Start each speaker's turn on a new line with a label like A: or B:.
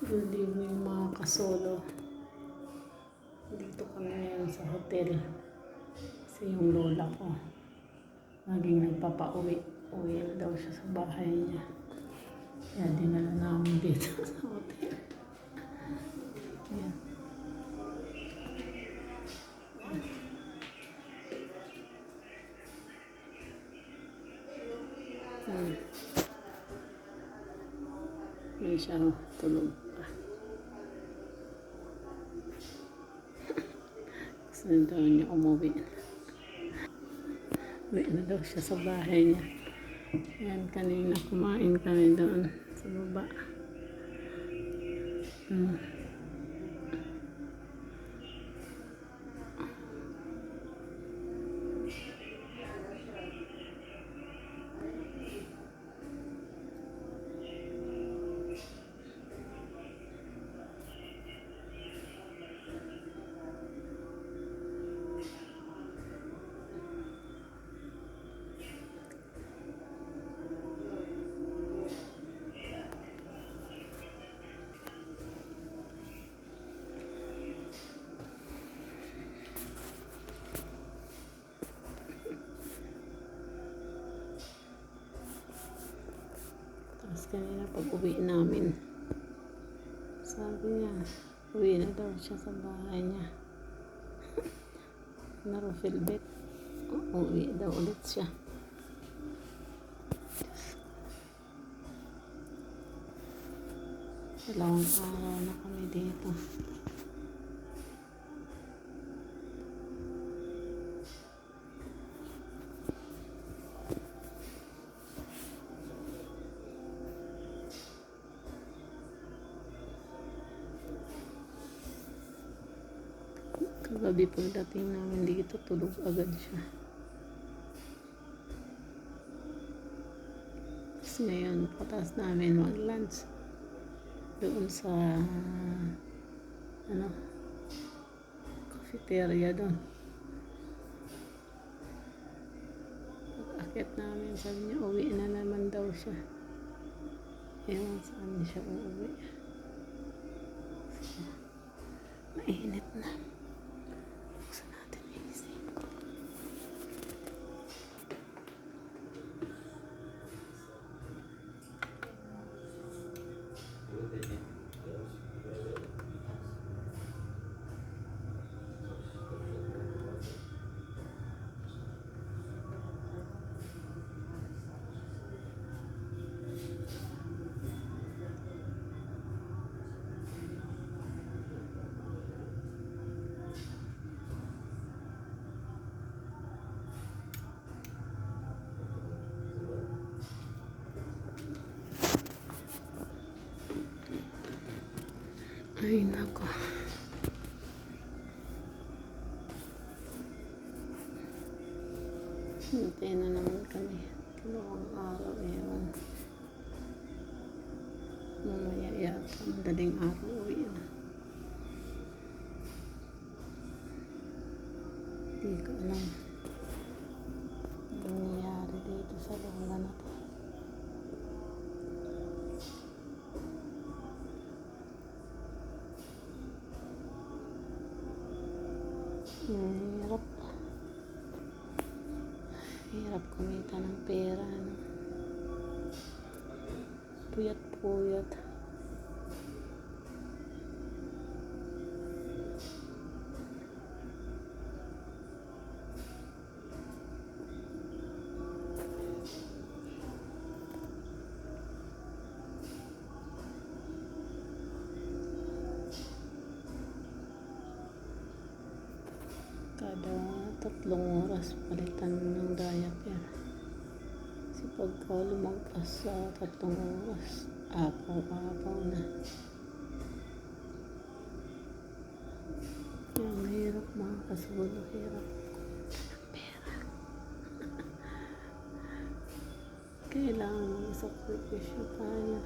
A: Good evening mga kasolo. Dito kami ngayon sa hotel. Kasi yung lola ko, laging nagpapauwi. Uwi daw siya sa bahay niya. Kaya dinala namin dito sa hotel. Yan. Hmm. May siya tulog Gusto na daw niya umuwi. Uwi na daw siya sa bahay niya. Yan, kanina kumain kami doon sa baba. Hmm. Kanina pag uwi namin, sabi niya, uwi na daw siya sa bahay niya. Narofilbet. Uwi daw ulit siya. Dalawang araw na kami dito. Kagabi pagdating namin dito, tulog agad siya. Tapos ngayon, patas namin mag-lunch. Doon sa, ano, cafeteria doon. Pag-akit namin, sabi niya, uwi na naman daw siya. Ewan saan siya uuwi. So, mainit na. Ay, nako. Naman kami. Dalawang araw, ewan. Mamaya yata, madaling araw uwi na. Hindi ko alam. Hmm, hirap. Hirap kumita ng pera. No? Puyat-puyat. Kada tatlong oras palitan ng diaper. Kasi pagka lumagpas sa tatlong oras, apaw-apaw na. Kaya mahirap mga kasulo, hirap. Pera. Kailangan mag-sakripisyo tayo.